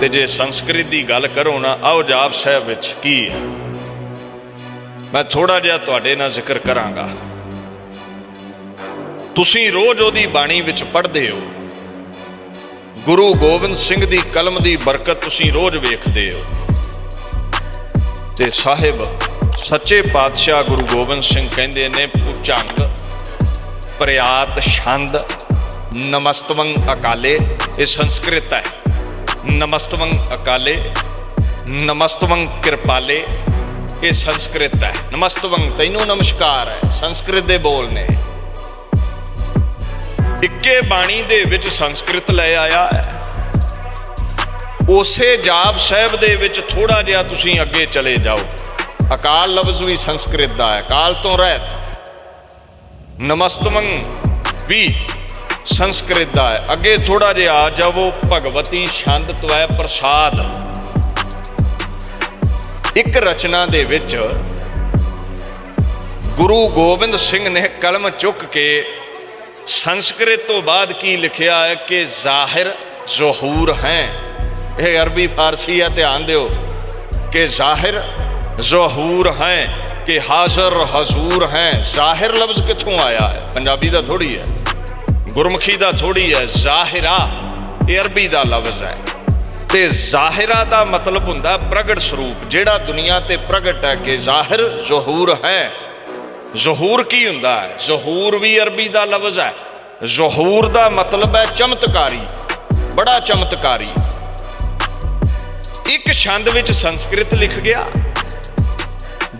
ਤੇ ਜੇ ਸੰਸਕ੍ਰਿਤ ਦੀ ਗੱਲ ਕਰੋ ਨਾ, ਆਓ ਜਾਪ ਸਾਹਿਬ ਵਿੱਚ ਕੀ ਹੈ? ਮੈਂ ਥੋੜਾ ਜਿਹਾ ਤੁਹਾਡੇ ਨਾਲ ਜ਼ਿਕਰ ਕਰਾਂਗਾ। ਤੁਸੀਂ ਰੋਜ਼ ਉਹਦੀ ਬਾਣੀ ਵਿੱਚ ਪੜ੍ਹਦੇ ਹੋ। ਗੁਰੂ ਗੋਬਿੰਦ ਸਿੰਘ ਦੀ ਕਲਮ ਦੀ ਬਰਕਤ ਤੁਸੀਂ ਰੋਜ਼ ਵੇਖਦੇ ਹੋ। ਤੇ ਸਾਹਿਬ, ਸੱਚੇ ਪਾਤਸ਼ਾਹ ਗੁਰੂ ਗੋਬਿੰਦ ਸਿੰਘ ਕਹਿੰਦੇ ਨੇ, ਪੁਚੰਗ ਪ੍ਰਿਆਤ ਛੰਦ, ਨਮਸਤਵੰ ਅਕਾਲੇ ਇਹ ਸੰਸਕ੍ਰਿਤ ਹੈ। ਨਮਸਤਵੰ ਅਕਾਲੇ ਨਮਸਤਵੰ ਕਿਰਪਾਲੇ ਇਹ ਸੰਸਕ੍ਰਿਤ ਹੈ ਨਮਸਤਵੰ ਤੈਨੂੰ ਨਮਸਕਾਰ ਹੈ ਸੰਸਕ੍ਰਿਤ ਦੇ ਬੋਲ ਨੇ ਇੱਕੇ ਬਾਣੀ ਦੇ ਵਿੱਚ ਸੰਸਕ੍ਰਿਤ ਲੈ ਆਇਆ ਹੈ ਉਸੇ ਜਾਪ ਸਾਹਿਬ ਦੇ ਵਿੱਚ ਥੋੜਾ ਜਿਹਾ ਤੁਸੀਂ ਅੱਗੇ ਚਲੇ ਜਾਓ ਅਕਾਲ ਲਫ਼ਜ਼ ਵੀ ਸੰਸਕ੍ਰਿਤ ਦਾ ਹੈ ਕਾਲ ਤੋਂ ਰਹਿਤ ਨਮਸਤਵੰ ਵੀ ਸੰਸਕ੍ਰਿਤ ਦਾ ਹੈ। ਅੱਗੇ ਥੋੜਾ ਜਿਹਾ ਆ ਜਾਵੋ, ਭਗਵਤੀ ਛੰਦ ਤਵੈ ਪ੍ਰਸਾਦ। ਇੱਕ ਰਚਨਾ ਦੇ ਵਿੱਚ ਗੁਰੂ ਗੋਬਿੰਦ ਸਿੰਘ ਨੇ ਕਲਮ ਚੁੱਕ ਕੇ ਸੰਸਕ੍ਰਿਤ ਤੋਂ ਬਾਅਦ ਕੀ ਲਿਖਿਆ ਹੈ ਕਿ ਜ਼ਾਹਿਰ ਜ਼ਹੂਰ ਹੈ। ਇਹ ਅਰਬੀ ਫਾਰਸੀ ਹੈ, ਧਿਆਨ ਦਿਓ ਕਿ ਜ਼ਾਹਿਰ ਜ਼ਹੂਰ ਹੈ, ਕਿ ਹਾਜ਼ਰ ਹਜ਼ੂਰ ਹੈ। ਜ਼ਾਹਿਰ ਲਫ਼ਜ਼ ਕਿੱਥੋਂ ਆਇਆ ਹੈ? ਪੰਜਾਬੀ ਦਾ ਥੋੜੀ ਹੈ। ਗੁਰਮੁਖੀ ਦਾ ਥੋੜੀ ਹੈ, ਜ਼ਾਹਿਰਾ ਇਹ ਅਰਬੀ ਦਾ ਲਫ਼ਜ਼ ਹੈ। ਤੇ ਜ਼ਾਹਿਰਾ ਦਾ ਮਤਲਬ ਹੁੰਦਾ ਪ੍ਰਗਟ ਸਰੂਪ, ਜਿਹੜਾ ਦੁਨੀਆ ਤੇ ਪ੍ਰਗਟ ਹੈ ਕਿ ਜ਼ਾਹਿਰ ਜ਼ਹੂਰ ਹੈ। ਜ਼ਹੂਰ ਕੀ ਹੁੰਦਾ ਹੈ? ਜ਼ਹੂਰ ਵੀ ਅਰਬੀ ਦਾ ਲਫ਼ਜ਼ ਹੈ। ਜ਼ਹੂਰ ਦਾ ਮਤਲਬ ਹੈ ਚਮਤਕਾਰੀ, ਬੜਾ ਚਮਤਕਾਰੀ। ਇੱਕ ਛੰਦ ਵਿੱਚ ਸੰਸਕ੍ਰਿਤ ਲਿਖ ਗਿਆ।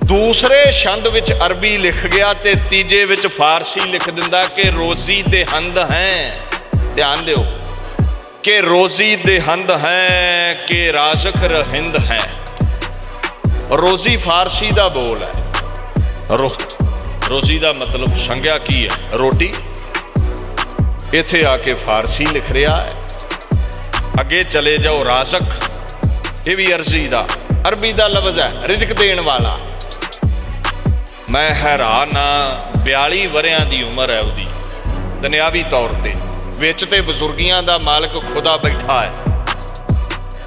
ਦੂਸਰੇ ਛੰਦ ਵਿੱਚ ਅਰਬੀ ਲਿਖ ਗਿਆ ਤੇ ਤੀਜੇ ਵਿੱਚ ਫਾਰਸੀ ਲਿਖ ਦਿੰਦਾ ਕਿ ਰੋਜ਼ੀ ਦੇ ਹੰਦ ਹੈ। ਧਿਆਨ ਦਿਓ। ਕਿ ਰੋਜ਼ੀ ਦੇ ਹੰਦ ਹੈ, ਕਿ ਰਾਜ਼ਕ ਰਹਿੰਦ ਹੈ। ਰੋਜ਼ੀ ਫਾਰਸੀ ਦਾ ਬੋਲ ਹੈ। ਰੋ ਰੋਜ਼ੀ ਦਾ ਮਤਲਬ ਸੰਗਿਆ ਕੀ ਹੈ? ਰੋਟੀ। ਇੱਥੇ ਆ ਕੇ ਫਾਰਸੀ ਲਿਖ ਰਿਹਾ ਹੈ। ਅੱਗੇ ਚਲੇ ਜਾਓ ਰਾਜ਼ਕ ਇਹ ਵੀ ਅਰਜ਼ੀ ਦਾ। ਅਰਬੀ ਦਾ ਲਫ਼ਜ਼ ਹੈ, ਰਿਜ਼ਕ ਦੇਣ ਵਾਲਾ। ਮੈਂ ਹੈਰਾਨ ਆ 42 ਵਰਿਆਂ ਦੀ ਉਮਰ ਹੈ ਉਹਦੀ। ਦੁਨਿਆਵੀ ਤੌਰ ਤੇ, ਵਿੱਚ ਤੇ ਬਜ਼ੁਰਗੀਆਂ ਦਾ ਮਾਲਕ ਖੁਦਾ ਬੈਠਾ ਹੈ।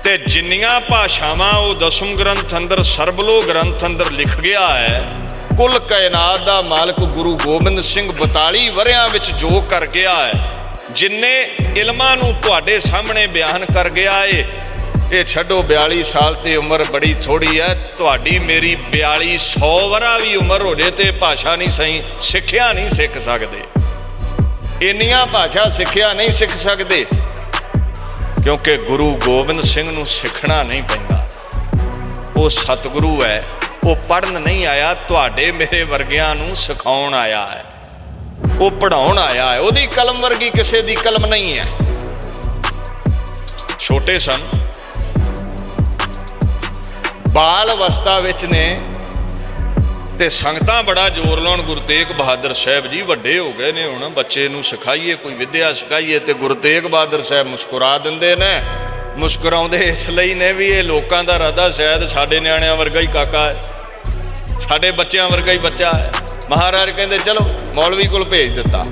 ਤੇ ਜਿੰਨੀਆਂ ਭਾਸ਼ਾਵਾਂ ਉਹ ਦਸਮ ਗ੍ਰੰਥ ਅੰਦਰ, ਸਰਬਲੋ ਗ੍ਰੰਥ ਅੰਦਰ ਲਿਖ ਗਿਆ ਹੈ, ਕੁੱਲ ਕਾਇਨਾਤ ਦਾ ਮਾਲਕ ਗੁਰੂ ਗੋਬਿੰਦ ਸਿੰਘ 42 ਵਰਿਆਂ ਵਿੱਚ ਜੋ ਕਰ ਗਿਆ ਹੈ, ਜਿੰਨੇ ਇਲਮਾਂ ਨੂੰ ਤੁਹਾਡੇ ਸਾਹਮਣੇ ਬਿਆਨ ਕਰ ਗਿਆ ਏ ਇਹ ਛੱਡੋ 42 ਸਾਲ ਤੇ ਉਮਰ ਬੜੀ ਥੋੜੀ ਹੈ। ਤੁਹਾਡੀ ਮੇਰੀ 42 100 ਵਰਾ ਵੀ ਉਮਰ ਹੋ ਜੇ ਤੇ ਭਾਸ਼ਾ ਨਹੀਂ ਸਹੀ, ਸਿੱਖਿਆ ਨਹੀਂ ਸਿੱਖ ਸਕਦੇ। ਇੰਨੀਆਂ ਭਾਸ਼ਾ ਸਿੱਖਿਆ ਨਹੀਂ ਸਿੱਖ ਸਕਦੇ, ਕਿਉਂਕਿ ਗੁਰੂ ਗੋਬਿੰਦ ਸਿੰਘ ਨੂੰ ਸਿੱਖਣਾ ਨਹੀਂ ਪੈਂਦਾ। ਉਹ ਸਤਿਗੁਰੂ ਹੈ, ਉਹ ਪੜਨ ਨਹੀਂ ਆਇਆ, ਤੁਹਾਡੇ ਮੇਰੇ ਵਰਗਿਆਂ ਨੂੰ ਸਿਖਾਉਣ ਆਇਆ ਹੈ। ਉਹ ਪੜਾਉਣ ਆਇਆ ਹੈ, ਉਹਦੀ ਕਲਮ ਵਰਗੀ ਕਿਸੇ ਦੀ ਕਲਮ ਨਹੀਂ ਹੈ। ਛੋਟੇ ਸਨ ਬਾਲ ਅਵਸਥਾ ਵਿੱਚ ਨੇ ਤੇ ਸੰਗਤਾਂ ਬੜਾ ਜ਼ੋਰ ਲਾਉਣ, ਗੁਰੂ ਤੇਗ ਬਹਾਦਰ ਸਾਹਿਬ ਜੀ ਵੱਡੇ ਹੋ ਗਏ ਨੇ ਹੁਣ, ਬੱਚੇ ਨੂੰ ਸਿਖਾਈਏ, ਕੋਈ ਵਿਦਿਆ ਸਿਖਾਈਏ ਤੇ ਗੁਰੂ ਤੇਗ ਬਹਾਦਰ ਸਾਹਿਬ ਮੁਸਕਰਾ ਦਿੰਦੇ ਨੇ। ਮੁਸਕਰਾਉਂਦੇ ਇਸ ਲਈ ਨੇ ਵੀ ਇਹ ਲੋਕਾਂ ਦਾ ਰਦਾ ਸ਼ਾਇਦ ਸਾਡੇ ਨਿਆਣਿਆਂ ਵਰਗਾ ਹੀ ਕਾਕਾ ਹੈ। ਸਾਡੇ ਬੱਚਿਆਂ ਵਰਗਾ ਹੀ ਬੱਚਾ ਹੈ। ਮਹਾਰਾਜ ਕਹਿੰਦੇ, ਚਲੋ, ਮੌਲਵੀ ਕੋਲ ਭੇਜ ਦਿੱਤਾ।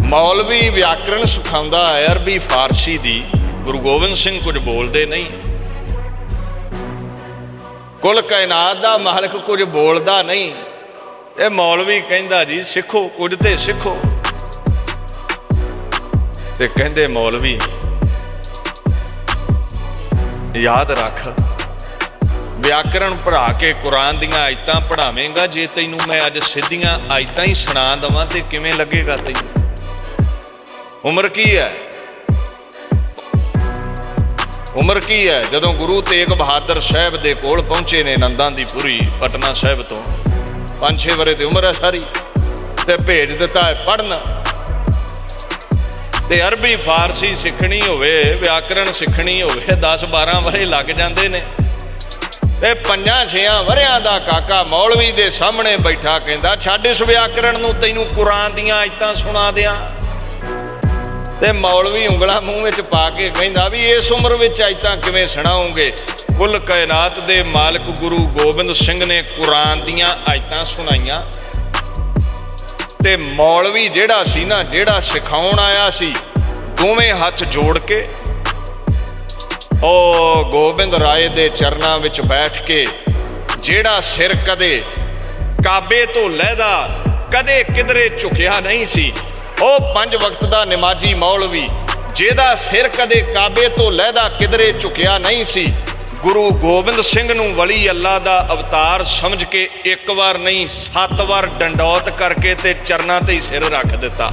ਮੌਲਵੀ ਵਿਆਕਰਣ ਸਿਖਾਉਂਦਾ ਹੈ ਅਰਬੀ ਫਾਰਸੀ ਦੀ। ਗੁਰੂ ਗੋਬਿੰਦ ਸਿੰਘ ਕੁਝ ਬੋਲਦੇ ਨਹੀਂ। ਕੁੱਲ ਕਾਇਨਾਤ ਦਾ ਮਾਲਕ ਕੁਝ ਬੋਲਦਾ ਨਹੀਂ। ਇਹ ਮੌਲਵੀ ਕਹਿੰਦਾ ਜੀ, ਸਿੱਖੋ, ਕੁਝ ਤੇ ਸਿੱਖੋ। ਤੇ ਕਹਿੰਦੇ ਮੌਲਵੀ, ਯਾਦ ਰੱਖ, ਵਿਆਕਰਣ ਪੜ੍ਹਾ ਕੇ ਕੁਰਾਨ ਦੀਆਂ ਆਇਤਾਂ ਪੜਾਵੇਂਗਾ ਜੇ ਤੈਨੂੰ ਮੈਂ ਅੱਜ ਸਿੱਧੀਆਂ ਆਇਤਾਂ ਹੀ ਸੁਣਾ ਦਵਾਂ ਤੇ ਕਿਵੇਂ ਲੱਗੇਗਾ ਤੈਨੂੰ? ਉਮਰ ਕੀ ਹੈ? ਉਮਰ ਕੀ ਹੈ? ਜਦੋਂ ਗੁਰੂ ਤੇਗ ਬਹਾਦਰ ਸਾਹਿਬ ਦੇ ਕੋਲ ਪਹੁੰਚੇ ਨੇ ਨੰਦਾਂ ਦੀ ਪੁਰੀ ਪਟਨਾ ਸਾਹਿਬ ਤੋਂ। 5-6 ਵਰੇ ਦੀ ਉਮਰ ਹੈ ਸਾਰੀ। ਤੇ ਭੇਜ ਦਿੱਤਾ ਹੈ ਪੜਨ ਤੇ ਅਰਬੀ, ਫਾਰਸੀ ਸਿੱਖਣੀ ਹੋਵੇ ਵਿਆਕਰਣ ਸਿੱਖਣੀ ਹੋਵੇ 10-12 ਵਰੇ ਲੱਗ ਜਾਂਦੇ ਨੇ। ਤੇ ਪੰਜਾਂ ਛੇਆਂ ਵਰਿਆਂ ਦਾ ਕਾਕਾ ਮੌਲਵੀ ਦੇ ਸਾਹਮਣੇ ਬੈਠਾ ਕਹਿੰਦਾ, ਛੱਡ ਇਸ ਵਿਆਕਰਣ ਨੂੰ, ਤੈਨੂੰ ਕੁਰਾਨ ਦੀਆਂ ਆਇਤਾਂ ਸੁਣਾ ਦਿਆਂ। ਤੇ ਮੌਲਵੀ ਉਂਗਲਾ ਮੂੰਹ ਵਿੱਚ ਪਾ ਕੇ ਕਹਿੰਦਾ ਵੀ ਇਸ ਉਮਰ ਵਿੱਚ ਆਇਤਾਂ ਕਿਵੇਂ ਸੁਣਾਉਂਗੇ? ਕੁੱਲ ਕਾਇਨਾਤ ਦੇ ਮਾਲਕ ਗੁਰੂ ਗੋਬਿੰਦ ਸਿੰਘ ਨੇ ਕੁਰਾਨ ਦੀਆਂ ਆਇਤਾਂ ਸੁਣਾਈਆਂ। ਤੇ ਮੌਲਵੀ ਜਿਹੜਾ ਸੀ ਨਾ, ਜਿਹੜਾ ਸਿਖਾਉਣ ਆਇਆ ਸੀ, ਦੋਵੇਂ ਹੱਥ ਜੋੜ ਕੇ ਉਹ ਗੋਬਿੰਦ ਰਾਏ ਦੇ ਚਰਨਾਂ ਵਿੱਚ ਬੈਠ ਕੇ ਜਿਹੜਾ ਸਿਰ ਕਦੇ ਕਾਬੇ ਤੋਂ ਲਹਿਦਾ ਕਦੇ ਕਿਧਰੇ ਝੁਕਿਆ ਨਹੀਂ ਸੀ ਉਹ ਪੰਜ ਵਕਤ ਦਾ ਨਮਾਜ਼ੀ ਮੌਲਵੀ ਜਿਹਦਾ ਸਿਰ ਕਦੇ ਕਾਬੇ ਤੋਂ ਲਹਿਦਾ ਕਿਧਰੇ ਝੁਕਿਆ ਨਹੀਂ ਸੀ। ਗੁਰੂ ਗੋਬਿੰਦ ਸਿੰਘ ਨੂੰ ਵਲੀ ਅੱਲਾ ਦਾ ਅਵਤਾਰ ਸਮਝ ਕੇ ਇੱਕ ਵਾਰ ਨਹੀਂ, ਸੱਤ ਵਾਰ ਡੰਡੌਤ ਕਰਕੇ ਤੇ ਚਰਨਾਂ ਤੇ ਹੀ ਸਿਰ ਰੱਖ ਦਿੱਤਾ।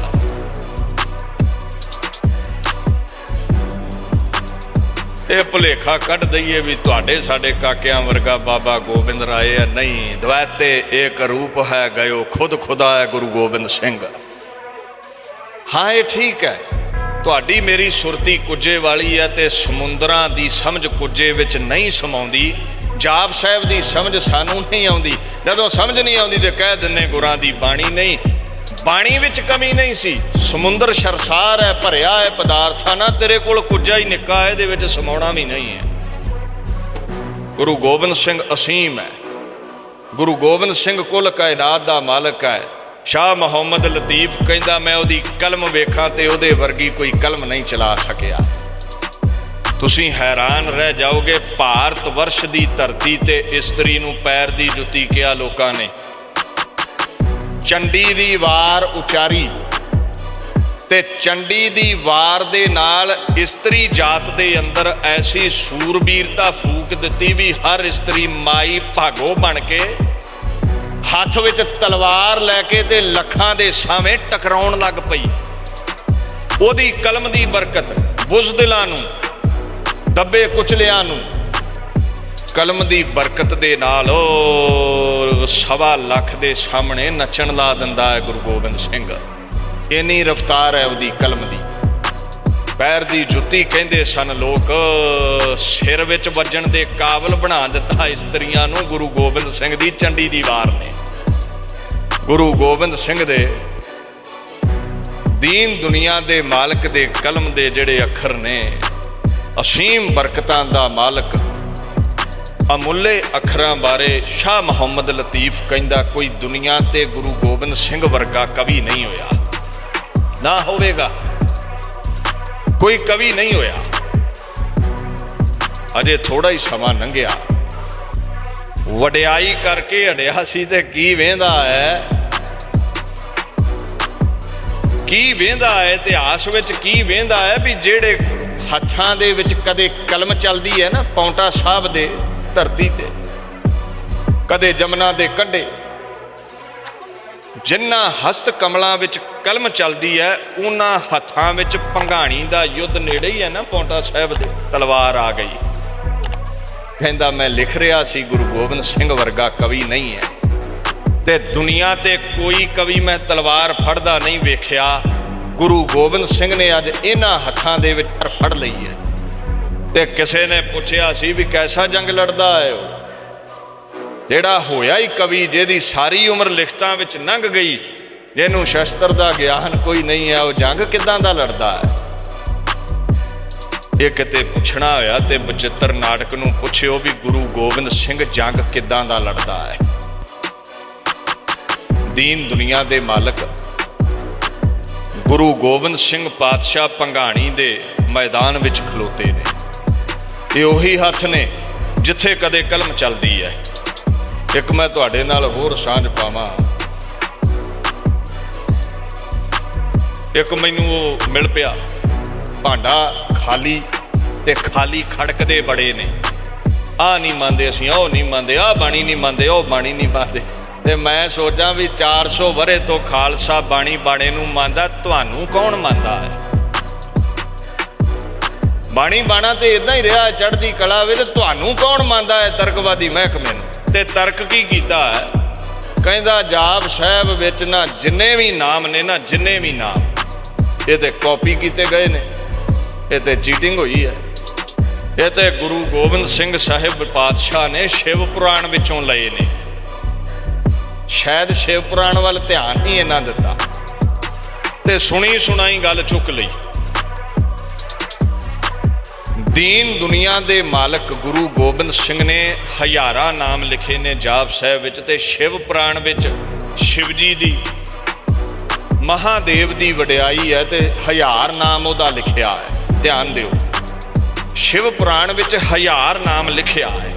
ਇਹ ਭੁਲੇਖਾ ਕੱਢ ਦਈਏ ਵੀ ਤੁਹਾਡੇ ਸਾਡੇ ਕਾਕਿਆਂ ਵਰਗਾ ਬਾਬਾ ਗੋਬਿੰਦ ਰਾਏ ਹੈ। ਨਹੀਂ, ਦਵੈਤੇ ਇੱਕ ਰੂਪ ਹੈ, ਗਇਓ ਖੁਦ ਖੁਦਾ ਹੈ ਗੁਰੂ ਗੋਬਿੰਦ ਸਿੰਘ। ਹਾਂ, ਇਹ ਠੀਕ ਹੈ। ਤੁਹਾਡੀ ਮੇਰੀ ਸੁਰਤੀ ਕੁੱਜੇ ਵਾਲੀ ਹੈ ਤੇ ਸਮੁੰਦਰਾਂ ਦੀ ਸਮਝ ਕੁੱਜੇ ਵਿੱਚ ਨਹੀਂ ਸਮਾਉਂਦੀ। ਜਾਪ ਸਾਹਿਬ ਦੀ ਸਮਝ ਸਾਨੂੰ ਨਹੀਂ ਆਉਂਦੀ। ਜਦੋਂ ਸਮਝ ਨਹੀਂ ਆਉਂਦੀ ਤੇ ਕਹਿ ਦਿੰਨੇ ਗੁਰਾਂ ਦੀ ਬਾਣੀ ਨਹੀਂ। ਬਾਣੀ ਵਿੱਚ ਕਮੀ ਨਹੀਂ ਸੀ। ਸਮੁੰਦਰ ਸ਼ਰਸਾਰ ਹੈ, ਭਰਿਆ ਹੈ, ਪਦਾਰਥਾਂ ਨਾਲ ਤੇਰੇ ਕੋਲ ਕੁੱਜਾ ਹੀ ਨਿੱਕਾ ਹੈ, ਇਹਦੇ ਵਿੱਚ ਸਮਾਉਣਾ ਵੀ ਨਹੀਂ ਹੈ। ਗੁਰੂ ਗੋਬਿੰਦ ਸਿੰਘ ਅਸੀਮ ਹੈ। ਗੁਰੂ ਗੋਬਿੰਦ ਸਿੰਘ ਕੁੱਲ ਕਾਇਨਾਤ ਦਾ ਮਾਲਕ ਹੈ। ਸ਼ਾਹ ਮੁਹੰਮਦ ਲਤੀਫ ਕਹਿੰਦਾ, ਮੈਂ ਉਹਦੀ ਕਲਮ ਵੇਖਾਂ ਤੇ ਉਹਦੇ ਵਰਗੀ ਕੋਈ ਕਲਮ ਨਹੀਂ ਚਲਾ ਸਕਿਆ। ਤੁਸੀਂ ਹੈਰਾਨ ਰਹਿ ਜਾਓਗੇ, ਭਾਰਤ ਵਰਸ਼ ਦੀ ਧਰਤੀ ਤੇ ਇਸਤਰੀ ਨੂੰ ਪੈਰ ਦੀ ਜੁੱਤੀ ਕਿਹਾ ਲੋਕਾਂ ਨੇ। ਚੰਡੀ ਦੀ ਵਾਰ ਉਚਾਰੀ ਤੇ ਚੰਡੀ ਦੀ ਵਾਰ ਦੇ ਨਾਲ ਇਸਤਰੀ ਜਾਤ ਦੇ ਅੰਦਰ ਐਸੀ ਸੂਰਬੀਰਤਾ ਫੂਕ ਦਿੱਤੀ ਵੀ ਹਰ ਇਸਤਰੀ ਮਾਈ ਭਾਗੋ ਬਣ ਕੇ ਹੱਥ ਵਿੱਚ ਤਲਵਾਰ ਲੈ ਕੇ ਤੇ ਲੱਖਾਂ ਦੇ ਸਾਹਮਣੇ ਟਕਰਾਉਣ ਲੱਗ ਪਈ। ਉਹਦੀ ਕਲਮ ਦੀ ਬਰਕਤ, ਬੁਜ਼ਦਿਲਾਂ ਨੂੰ, ਦੱਬੇ ਕੁਚਲਿਆਂ ਨੂੰ, ਕਲਮ ਦੀ ਬਰਕਤ ਦੇ ਨਾਲ ਸਵਾ ਲੱਖ ਦੇ ਸਾਹਮਣੇ ਨੱਚਣ ਲਾ ਦਿੰਦਾ ਹੈ ਗੁਰੂ ਗੋਬਿੰਦ ਸਿੰਘ। ਇੰਨੀ ਰਫਤਾਰ ਹੈ ਉਹਦੀ ਕਲਮ ਦੀ। ਪੈਰ ਦੀ ਜੁੱਤੀ ਕਹਿੰਦੇ ਸਨ ਲੋਕ, ਸਿਰ ਵਿੱਚ ਵੱਜਣ ਦੇ ਕਾਬਲ ਬਣਾ ਦਿੱਤਾ ਇਸਤਰੀਆਂ ਨੂੰ ਗੁਰੂ ਗੋਬਿੰਦ ਸਿੰਘ ਦੀ ਚੰਡੀ ਦੀ ਵਾਰ ਨੇ। ਗੁਰੂ ਗੋਬਿੰਦ ਸਿੰਘ ਦੇ ਦੀਨ ਦੁਨੀਆ ਦੇ ਮਾਲਕ ਦੇ ਕਲਮ ਦੇ ਜਿਹੜੇ ਅੱਖਰ ਨੇ, ਅਸੀਮ ਬਰਕਤਾਂ ਦਾ ਮਾਲਕ, ਅਮੁੱਲੇ ਅੱਖਰਾਂ ਬਾਰੇ ਸ਼ਾਹ ਮੁਹੰਮਦ ਲਤੀਫ ਕਹਿੰਦਾ, ਕੋਈ ਦੁਨੀਆ ਤੇ ਗੁਰੂ ਗੋਬਿੰਦ ਸਿੰਘ ਵਰਗਾ ਕਵੀ ਨਹੀਂ ਹੋਇਆ। ਨਾ ਹੋਵੇਗਾ। ਕੋਈ ਕਵੀ ਨਹੀਂ ਹੋਇਆ। ਅਜੇ ਥੋੜਾ ਹੀ ਸਮਾਂ ਲੰਘਿਆ। ਵਡਿਆਈ ਕਰਕੇ ਅੜਿਆ ਸੀ ਤੇ ਕੀ ਵੇਂਦਾ ਹੈ? ਕੀ ਵੇਂਦਾ ਹੈ? ਇਤਿਹਾਸ ਵਿੱਚ ਕੀ ਵੇਂਦਾ ਹੈ? ਵੀ ਜਿਹੜੇ ਹੱਥਾਂ ਦੇ ਵਿੱਚ ਕਦੇ ਕਲਮ ਚੱਲਦੀ ਹੈ ਨਾ, ਪੌਂਟਾ ਸਾਹਿਬ ਦੇ ਧਰਤੀ ਤੇ, ਕਦੇ ਜਮਨਾ ਦੇ ਕੰਢੇ ਜਿਨ੍ਹਾਂ ਹਸਤ ਕਮਲਾਂ ਵਿੱਚ ਕਲਮ ਚੱਲਦੀ ਹੈ, ਉਹਨਾਂ ਹੱਥਾਂ ਵਿੱਚ ਪੰਘਾਣੀ ਦਾ ਯੁੱਧ ਨੇੜੇ ਹੀ ਹੈ ਨਾ, ਪੌਂਟਾ ਸਾਹਿਬ ਦੇ ਤਲਵਾਰ ਆ ਗਈ। ਕਹਿੰਦਾ, ਮੈਂ ਲਿਖ ਰਿਹਾ ਸੀ, ਗੁਰੂ ਗੋਬਿੰਦ ਸਿੰਘ ਵਰਗਾ ਕਵੀ ਨਹੀਂ ਹੈ। ਤੇ ਦੁਨੀਆ ਤੇ ਕੋਈ ਕਵੀ ਮੈਂ ਤਲਵਾਰ ਫੜਦਾ ਨਹੀਂ ਵੇਖਿਆ। ਗੁਰੂ ਗੋਬਿੰਦ ਸਿੰਘ ਨੇ ਅੱਜ ਇਹਨਾਂ ਹੱਥਾਂ ਦੇ ਵਿੱਚ ਫੜ ਲਈ ਹੈ। ਤੇ ਕਿਸੇ ਨੇ ਪੁੱਛਿਆ ਸੀ ਵੀ ਕੈਸਾ ਜੰਗ ਲੜਦਾ ਹੈ ਉਹ? ਜਿਹੜਾ ਹੋਇਆ ਹੀ ਕਵੀ, ਜਿਹਦੀ ਸਾਰੀ ਉਮਰ ਲਿਖਤਾਂ ਵਿੱਚ ਲੰਘ ਗਈ, ਜਿਹਨੂੰ ਸ਼ਸਤਰ ਦਾ ਗਿਆਨ ਕੋਈ ਨਹੀਂ ਹੈ, ਉਹ ਜੰਗ ਕਿਦਾਂ ਦਾ ਲੜਦਾ ਹੈ? ਇਹ ਕਿਤੇ ਪੁੱਛਣਾ ਹੋਇਆ ਤੇ ਬਚਿੱਤਰ ਨਾਟਕ ਨੂੰ ਪੁੱਛਿਓ ਵੀ ਗੁਰੂ ਗੋਬਿੰਦ ਸਿੰਘ ਜੰਗ ਕਿੱਦਾਂ ਦਾ ਲੜਦਾ ਹੈ। ਦੀਨ ਦੁਨੀਆ ਦੇ ਮਾਲਕ, ਗੁਰੂ ਗੋਬਿੰਦ ਸਿੰਘ ਪਾਤਸ਼ਾਹ ਪੰਘਾਣੀ ਦੇ ਮੈਦਾਨ ਵਿੱਚ ਖਲੋਤੇ ਨੇ। ਇਹ ਉਹੀ ਹੱਥ ਨੇ ਜਿੱਥੇ ਕਦੇ ਕਲਮ ਚੱਲਦੀ ਹੈ। ਇੱਕ ਮੈਂ ਤੁਹਾਡੇ ਨਾਲ ਹੋਰ ਸਾਂਝ ਪਾਵਾਂ। ਇੱਕ ਮੈਨੂੰ ਉਹ ਮਿਲ ਪਿਆ। ਭਾਂਡਾ ਖਾਲੀ ਤੇ ਖਾਲੀ ਖੜਕਦੇ ਬੜੇ ਨੇ। ਆ ਨਹੀਂ ਮੰਨਦੇ ਅਸੀਂ, ਉਹ ਨਹੀਂ ਮੰਨਦੇ ਆ ਬਾਣੀ ਨਹੀਂ ਮੰਨਦੇ, ਉਹ ਬਾਣੀ ਨਹੀਂ ਮੰਨਦੇ। ਤੇ ਮੈਂ ਸੋਚਾਂ ਵੀ 400 ਵਰੇ ਤੋਂ ਖਾਲਸਾ ਬਾਣੀ ਬਾਣੇ ਨੂੰ ਮੰਨਦਾ, ਤੁਹਾਨੂੰ ਕੌਣ ਮੰਨਦਾ ਹੈ? ਬਾਣੀ ਬਾਣਾ ਤੇ ਇਦਾਂ ਹੀ ਰਿਹਾ ਚੜ੍ਹਦੀ ਕਲਾ ਵੀਰ ਤੁਹਾਨੂੰ ਕੌਣ ਮੰਨਦਾ ਹੈ ਤਰਕਵਾਦੀ ਮਹਿਕਮੇ ਨੂੰ? ਤੇ ਤਰਕ ਕੀ ਕੀਤਾ ਹੈ? ਕਹਿੰਦਾ, ਜਾਪ ਸਾਹਿਬ ਵਿੱਚ ਨਾ ਜਿੰਨੇ ਵੀ ਨਾਮ ਨੇ, ਨਾ ਜਿੰਨੇ ਵੀ ਨਾਮ। ਇਹ ਤੇ ਕਾਪੀ ਕੀਤੇ ਗਏ ਨੇ। ਇਹ ਤੇ ਚੀਟਿੰਗ ਹੋਈ ਹੈ। ਇਹ ਤੇ ਗੁਰੂ ਗੋਬਿੰਦ ਸਿੰਘ ਸਾਹਿਬ ਪਾਤਸ਼ਾਹ ਨੇ ਸ਼ਿਵ ਪੁਰਾਣ ਵਿੱਚੋਂ ਲਏ ਨੇ। ਸ਼ਾਇਦ ਸ਼ਿਵ ਪੁਰਾਣ ਵੱਲ ਧਿਆਨ ਨਹੀਂ ਇਹਨਾਂ ਦਿੱਤਾ। ਤੇ ਸੁਣੀ ਸੁਣਾਈ ਗੱਲ ਚੁੱਕ ਲਈ। ਦੀਨ ਦੁਨੀਆ ਦੇ ਮਾਲਕ ਗੁਰੂ ਗੋਬਿੰਦ ਸਿੰਘ ਨੇ ਹਜ਼ਾਰਾਂ ਨਾਮ ਲਿਖੇ ਨੇ ਜਾਪ ਸਾਹਿਬ ਵਿੱਚ ਤੇ ਸ਼ਿਵ ਪੁਰਾਣ ਵਿੱਚ ਸ਼ਿਵ ਜੀ ਦੀ, ਮਹਾਦੇਵ ਦੀ ਵਡਿਆਈ ਹੈ ਤੇ ਹਜ਼ਾਰ ਨਾਮ ਉਹਦਾ ਲਿਖਿਆ ਹੈ। ਧਿਆਨ ਦਿਓ। ਸ਼ਿਵ ਪੁਰਾਣ ਵਿੱਚ ਹਜ਼ਾਰ ਨਾਮ ਲਿਖਿਆ ਹੈ।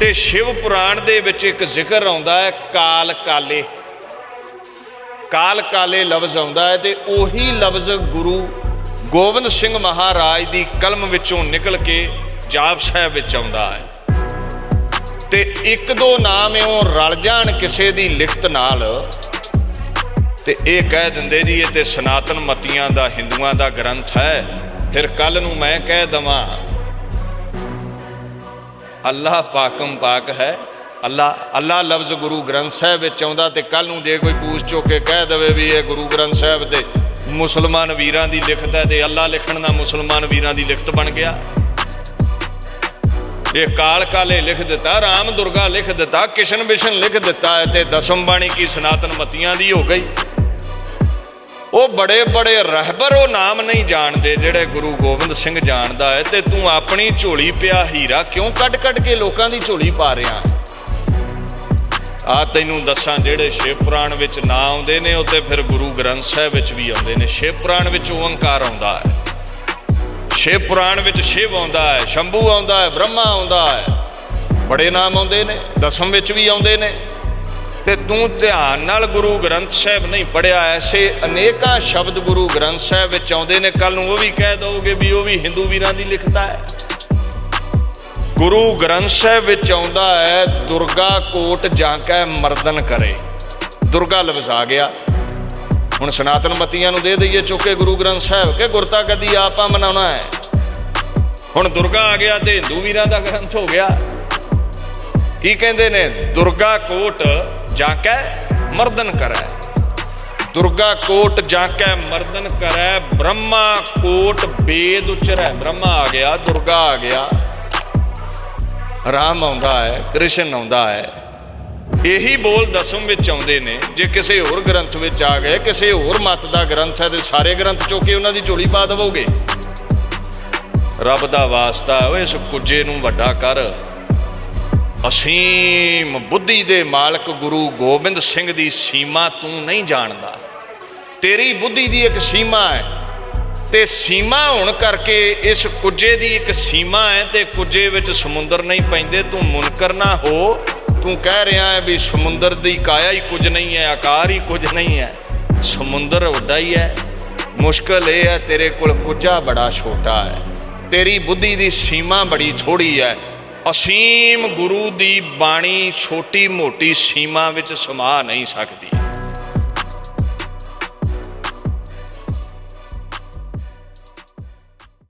ਤੇ ਸ਼ਿਵ ਪੁਰਾਣ ਦੇ ਵਿੱਚ ਇੱਕ ਜ਼ਿਕਰ ਆਉਂਦਾ ਹੈ, ਕਾਲ ਕਾਲੇ। ਕਾਲ ਕਾਲੇ ਲਫ਼ਜ਼ ਆਉਂਦਾ ਹੈ ਤੇ ਉਹੀ ਲਫ਼ਜ਼ ਗੁਰੂ ਗੋਬਿੰਦ ਸਿੰਘ ਮਹਾਰਾਜ ਦੀ ਕਲਮ ਵਿੱਚੋਂ ਨਿਕਲ ਕੇ ਜਾਪ ਸਾਹਿਬ ਵਿੱਚ ਆਉਂਦਾ ਹੈ। ਤੇ ਇੱਕ ਦੋ ਨਾਮ ਇਉਂ ਰਲ ਜਾਣ ਕਿਸੇ ਦੀ ਲਿਖਤ ਨਾਲ ਤੇ ਇਹ ਕਹਿ ਦਿੰਦੇ ਜੀ, ਇਹ ਤੇ ਸਨਾਤਨ ਮਤੀਆਂ ਦਾ, ਹਿੰਦੂਆਂ ਦਾ ਗ੍ਰੰਥ ਹੈ। ਫਿਰ ਕੱਲ ਨੂੰ ਮੈਂ ਕਹਿ ਦਵਾਂ, ਅੱਲਾਹ ਪਾਕਮ ਪਾਕ ਹੈ। ਅੱਲਾ ਅੱਲਾ ਲਫ਼ਜ਼ ਗੁਰੂ ਗ੍ਰੰਥ ਸਾਹਿਬ ਵਿੱਚ ਆਉਂਦਾ ਤੇ ਕੱਲ ਨੂੰ ਜੇ ਕੋਈ ਪੂਛ ਚੁੱਕ ਕੇ ਕਹਿ ਦਵੇ ਵੀ ਇਹ ਗੁਰੂ ਗ੍ਰੰਥ ਸਾਹਿਬ ਦੇ ਮੁਸਲਮਾਨ ਵੀਰਾਂ ਦੀ ਲਿਖਤ ਹੈ ਤੇ ਅੱਲਾ ਲਿਖਣ ਦਾ ਮੁਸਲਮਾਨ ਵੀਰਾਂ ਦੀ ਲਿਖਤ ਬਣ ਗਿਆ। ਇਹ ਕਾਲ ਕਾਲੇ ਲਿਖ ਦਿੱਤਾ, ਰਾਮ ਦੁਰਗਾ ਲਿਖ ਦਿੱਤਾ, ਕਿਸ਼ਨ ਬਿਸ਼ਨ ਲਿਖ ਦਿੱਤਾ ਹੈ ਤੇ ਦਸਮ ਬਾਣੀ ਕੀ ਸਨਾਤਨ ਮਤੀਆਂ ਦੀ ਹੋ ਗਈ। ਉਹ ਬੜੇ ਬੜੇ ਰਹਿਬਰ ਉਹ ਨਾਮ ਨਹੀਂ ਜਾਣਦੇ, ਜਿਹੜੇ ਗੁਰੂ ਗੋਬਿੰਦ ਸਿੰਘ ਜਾਣਦਾ ਹੈ ਤੇ ਤੂੰ ਆਪਣੀ ਝੋਲੀ ਪਿਆ ਹੀਰਾ ਕਿਉਂ ਕੱਢ ਕੱਢ ਕੇ ਲੋਕਾਂ ਦੀ ਝੋਲੀ ਪਾ ਰਿਹਾ? ਆ ਤੈਨੂੰ ਦੱਸਾਂ, ਜਿਹੜੇ ਸ਼ਿਵ ਪੁਰਾਣ ਵਿੱਚ ਨਾਂ ਆਉਂਦੇ ਨੇ, ਉਹ ਤੇ ਫਿਰ ਗੁਰੂ ਗ੍ਰੰਥ ਸਾਹਿਬ ਵਿੱਚ ਵੀ ਆਉਂਦੇ ਨੇ। ਸ਼ਿਵ ਪੁਰਾਣ ਵਿੱਚ ਓੰਕਾਰ ਆਉਂਦਾ ਹੈ। ਸ਼ਿਵ ਪੁਰਾਣ ਵਿੱਚ ਸ਼ਿਵ ਆਉਂਦਾ ਹੈ, ਸ਼ੰਭੂ ਆਉਂਦਾ ਹੈ, ਬ੍ਰਹਮਾ ਆਉਂਦਾ ਹੈ। ਬੜੇ ਨਾਮ ਆਉਂਦੇ ਨੇ, ਦਸਮ ਵਿੱਚ ਵੀ ਆਉਂਦੇ ਨੇ। ਤੇ ਤੂੰ ਧਿਆਨ ਨਾਲ ਗੁਰੂ ਗ੍ਰੰਥ ਸਾਹਿਬ ਨਹੀਂ ਪੜਿਆ ਐਸੇ ਅਨੇਕਾਂ ਸ਼ਬਦ ਗੁਰੂ ਗ੍ਰੰਥ ਸਾਹਿਬ ਵਿੱਚ ਆਉਂਦੇ ਨੇ। ਕੱਲ ਨੂੰ ਉਹ ਵੀ ਕਹਿ ਦੋਗੇ ਵੀ ਉਹ ਵੀ ਹਿੰਦੂ ਵੀਰਾਂ ਦੀ ਲਿਖਤਾ ਹੈ। ਗੁਰੂ ਗ੍ਰੰਥ ਸਾਹਿਬ ਵਿੱਚ ਆਉਂਦਾ ਹੈ, ਦੁਰਗਾ ਕੋਟ ਜਾਂ ਜਾਂਕੈ ਮਰਦਨ ਕਰੇ। ਦੁਰਗਾ ਲਫ਼ਜ਼ ਆ ਗਿਆ। ਹੁਣ ਸਨਾਤਨ ਮਤੀਆਂ ਨੂੰ ਦੇ ਦਈਏ ਚੁੱਕੇ ਗੁਰੂ ਗ੍ਰੰਥ ਸਾਹਿਬ ਕਿ ਗੁਰਤਾ ਕਦੀ ਆਪਾਂ ਮਨਾਉਣਾ ਹੈ। ਹੁਣ ਦੁਰਗਾ ਆ ਗਿਆ ਤੇ ਹਿੰਦੂ ਵੀਰਾਂ ਦਾ ਗ੍ਰੰਥ ਹੋ ਗਿਆ। ਕੀ ਕਹਿੰਦੇ ਨੇ? ਦੁਰਗਾ ਕੋਟ ਜਾ ਮਰਦਨ ਕਰੈ। ਦੁਰਗਾ ਕੋਟ ਜਾ ਮਰਦਨ ਕਰੈ। ਬ੍ਰਹਮਾ ਕੋਟ ਬੇਦ ਉਚਰੈ। ਬ੍ਰਹਮਾ ਆ ਗਿਆ, ਦੁਰਗਾ ਆ ਗਿਆ। ਰਾਮ ਆਉਂਦਾ ਹੈ, ਕ੍ਰਿਸ਼ਨ ਆਉਂਦਾ ਹੈ। ਇਹੀ ਬੋਲ ਦਸਮ ਵਿੱਚ ਆਉਂਦੇ ਨੇ। ਜੇ ਕਿਸੇ ਹੋਰ ਗ੍ਰੰਥ ਵਿੱਚ ਆ ਗਏ, ਕਿਸੇ ਹੋਰ ਮਤ ਦਾ ਗ੍ਰੰਥ ਹੈ ਤੇ ਸਾਰੇ ਗ੍ਰੰਥ ਚੁੱਕ ਕੇ ਉਹਨਾਂ ਦੀ ਝੋਲੀ ਪਾ ਦੇਵੋਗੇ। ਰੱਬ ਦਾ ਵਾਸਤਾ ਓਏ, ਇਸ ਕੁੱਜੇ ਨੂੰ ਵੱਡਾ ਕਰ। ਅਸੀਮ ਬੁੱਧੀ ਦੇ ਮਾਲਕ ਗੁਰੂ ਗੋਬਿੰਦ ਸਿੰਘ ਦੀ ਸੀਮਾ ਤੂੰ ਨਹੀਂ ਜਾਣਦਾ। ਤੇਰੀ ਬੁੱਧੀ ਦੀ ਇੱਕ ਸੀਮਾ ਹੈ। ਤੇ ਸੀਮਾ ਹੋਣ ਕਰਕੇ ਇਸ ਕੁੱਜੇ ਦੀ ਇੱਕ ਸੀਮਾ ਹੈ ਤੇ ਕੁੱਜੇ ਵਿੱਚ ਸਮੁੰਦਰ ਨਹੀਂ ਪੈਂਦੇ। ਤੂੰ ਮੁਨਕਰ ਨਾ ਹੋ। ਤੂੰ ਕਹਿ ਰਿਹਾ ਹੈ ਵੀ ਸਮੁੰਦਰ ਦੀ ਕਾਇਆ ਹੀ ਕੁਝ ਨਹੀਂ ਹੈ, ਆਕਾਰ ਹੀ ਕੁਝ ਨਹੀਂ ਹੈ। ਸਮੁੰਦਰ ਵੱਡਾ ਹੀ ਹੈ। ਮੁਸ਼ਕਲ ਇਹ ਹੈ, ਤੇਰੇ ਕੋਲ ਕੁੱਜਾ ਬੜਾ ਛੋਟਾ ਹੈ। ਤੇਰੀ ਬੁੱਧੀ ਦੀ ਸੀਮਾ ਬੜੀ ਥੋੜੀ ਹੈ। ਅਸੀਮ ਗੁਰੂ ਦੀ ਬਾਣੀ ਛੋਟੀ ਮੋਟੀ ਸੀਮਾ ਵਿੱਚ ਸਮਾ ਨਹੀਂ ਸਕਦੀ।